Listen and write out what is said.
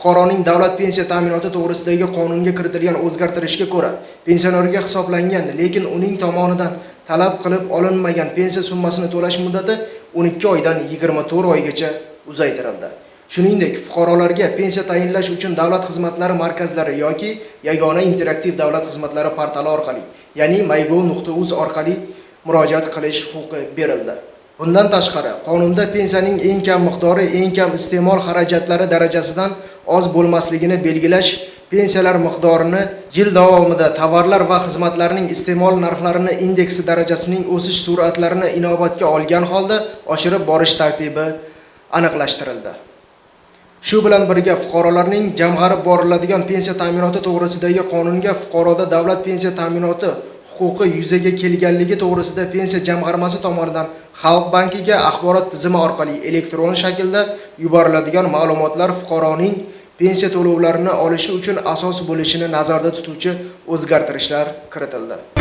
fuqaroning davlat pensiya ta'minoti to'g'risidagi qonunga kiritilgan o'zgartirishga ko'ra pensionerga hisoblangan lekin uning tomonidan talab qilib olinmagan pensiya summasini to'lash muddati 12 oydan 24 oygacha uzaytirildi. Shuningdek, fuqarolarga pensiya tayinlash uchun davlat xizmatlari markazlari yoki yagona interaktiv davlat xizmatlari portali orqali, ya'ni maygov.uz orqali murojaat qilish huquqi berildi. Bundan tashqari, qonunda pensiyaning eng kam miqdori eng kam iste'mol xarajatlari darajasidan oz bo'lmasligini belgilash, pensiyalar miqdorini yil davomida tovarlar va xizmatlarning iste'mol narxlarini indeksi darajasining o'sish sur'atlarini inobatga olgan holda oshirib borish tartibi aniqlashtirildi. Shu bilan birga fuqarolarning jamg'arib boriladigan pensiya ta'minoti to'g'risidagi qonunga fuqaroda davlat pensiya ta'minoti huquqi yuzaga kelganligi to'g'risida pensiya jamg'armasi tomonidan Xalq bankiga axborot tizimi orqali elektron shaklda yuboriladigan ma'lumotlar fuqaroning pensiya to'lovlarini olishi uchun asos bo'lishini nazarda tutuvchi o'zgartirishlar kiritildi.